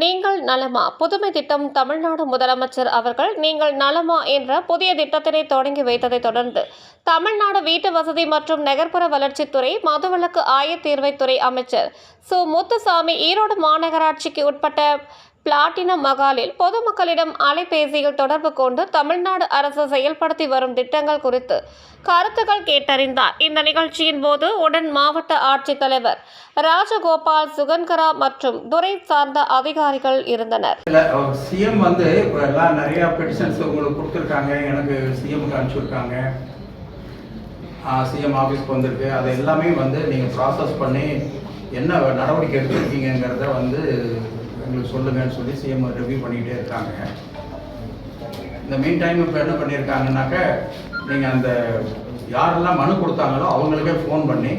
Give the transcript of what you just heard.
நீங்கள் நலமா? புதுமை திட்டம் தமிழ்நாடு முதலமைச்சர் அவர்கள் நீங்கள் நலமா என்ற புதிய திட்டத்தினை தொடங்கி வைத்ததை தொடர்ந்து தமிழ்நாடு வீட்டு வசதி மற்றும் நகர்ப்புற வளர்ச்சித்துறை மதுவிலக்கு ஆயத்தீர்வைத்துறை அமைச்சர் சு. முத்துசாமி ஈரோடு மாநகராட்சிக்கு உட்பட்ட பிளாட்டினம் மகாலில் பொதுமக்களிடம் அலைபேசியில் தொடர்பு கொண்டு தமிழ்நாடு அரசு செயல்படுத்தி வரும் திட்டங்கள் குறித்து கருத்துக்கள் கேட்டறிந்தார். இந்த நிகழ்ச்சியின் போது உடன் மாவட்ட ஆட்சித்தலைவர் ராஜகோபால் சுகன்கரா மற்றும் துறை சார்ந்த அதிகாரிகள் இருந்தனர். சிஎம் வந்து இப்போ எல்லாம் நிறைய பெட்டிஷன்ஸ் உங்களுக்கு கொடுத்துருக்காங்க. எனக்கு சிஎம் அனுப்பிச்சிருக்காங்க. சிஎம் ஆஃபீஸ்க்கு வந்திருக்கு. அது எல்லாமே வந்து நீங்கள் ப்ராசஸ் பண்ணி என்ன நடவடிக்கை எடுத்துருக்கீங்கிறத வந்து எங்களுக்கு சொல்லுங்கன்னு சொல்லி சிஎம் ரிவ்யூ பண்ணிக்கிட்டே இருக்காங்க. இந்த மெயின் டைம் இப்போ என்ன பண்ணியிருக்காங்கனாக்க நீங்கள் அந்த யாரெல்லாம் மனு கொடுத்தாங்களோ அவங்களுக்கே ஃபோன் பண்ணி